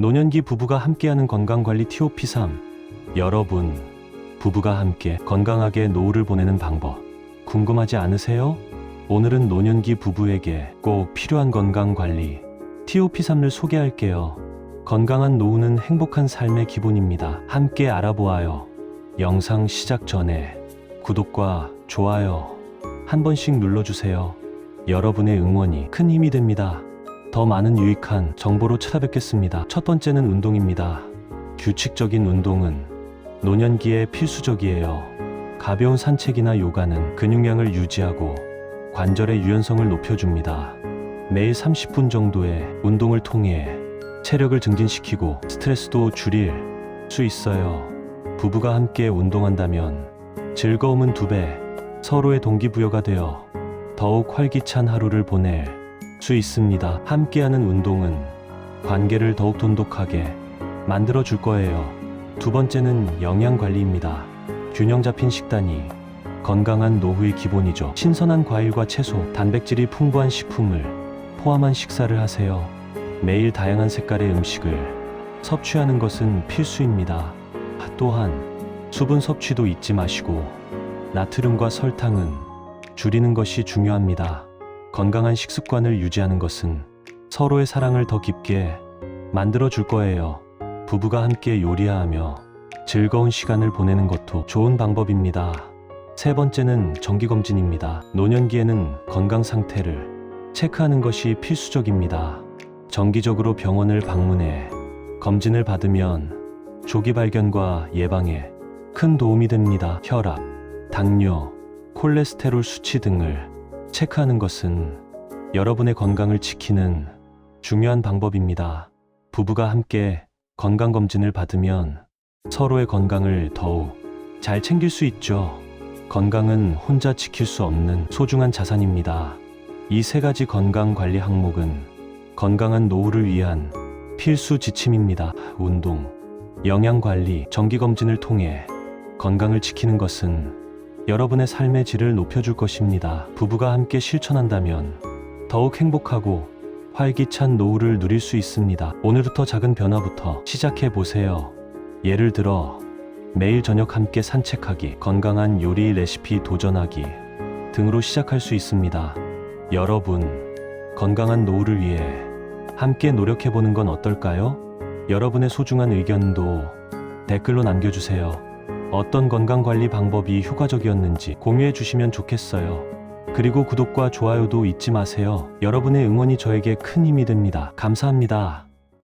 노년기 부부가 함께하는 건강관리 TOP3 여러분 부부가 함께 건강하게 노후를 보내는 방법 궁금하지 않으세요? 오늘은 노년기 부부에게 꼭 필요한 건강관리 TOP3를 소개할게요. 건강한 노후는 행복한 삶의 기본입니다. 함께 알아보아요. 영상 시작 전에 구독과 좋아요 한 번씩 눌러주세요. 여러분의 응원이 큰 힘이 됩니다. 더 많은 유익한 정보로 찾아뵙겠습니다. 첫 번째는 운동입니다. 규칙적인 운동은 노년기에 필수적이에요. 가벼운 산책이나 요가는 근육량을 유지하고 관절의 유연성을 높여줍니다. 매일 30분 정도의 운동을 통해 체력을 증진시키고 스트레스도 줄일 수 있어요. 부부가 함께 운동한다면 즐거움은 두 배, 서로의 동기부여가 되어 더욱 활기찬 하루를 보낼 수 있습니다. 함께하는 운동은 관계를 더욱 돈독하게 만들어 줄 거예요. 두 번째는 영양 관리입니다. 균형 잡힌 식단이 건강한 노후의 기본이죠. 신선한 과일과 채소, 단백질이 풍부한 식품을 포함한 식사를 하세요. 매일 다양한 색깔의 음식을 섭취하는 것은 필수입니다. 또한 수분 섭취도 잊지 마시고 나트륨과 설탕은 줄이는 것이 중요합니다. 건강한 식습관을 유지하는 것은 서로의 사랑을 더 깊게 만들어 줄 거예요. 부부가 함께 요리하며 즐거운 시간을 보내는 것도 좋은 방법입니다. 세 번째는 정기검진입니다. 노년기에는 건강 상태를 체크하는 것이 필수적입니다. 정기적으로 병원을 방문해 검진을 받으면 조기 발견과 예방에 큰 도움이 됩니다. 혈압, 당뇨, 콜레스테롤 수치 등을 체크하는 것은 여러분의 건강을 지키는 중요한 방법입니다. 부부가 함께 건강검진을 받으면 서로의 건강을 더욱 잘 챙길 수 있죠. 건강은 혼자 지킬 수 없는 소중한 자산입니다. 이 세 가지 건강 관리 항목은 건강한 노후를 위한 필수 지침입니다. 운동, 영양 관리, 정기 검진을 통해 건강을 지키는 것은 여러분의 삶의 질을 높여줄 것입니다. 부부가 함께 실천한다면 더욱 행복하고 활기찬 노후를 누릴 수 있습니다. 오늘부터 작은 변화부터 시작해 보세요. 예를 들어 매일 저녁 함께 산책하기, 건강한 요리 레시피 도전하기 등으로 시작할 수 있습니다. 여러분, 건강한 노후를 위해 함께 노력해 보는 건 어떨까요? 여러분의 소중한 의견도 댓글로 남겨주세요. 어떤 건강관리 방법이 효과적이었는지 공유해 주시면 좋겠어요. 그리고 구독과 좋아요도 잊지 마세요. 여러분의 응원이 저에게 큰 힘이 됩니다. 감사합니다.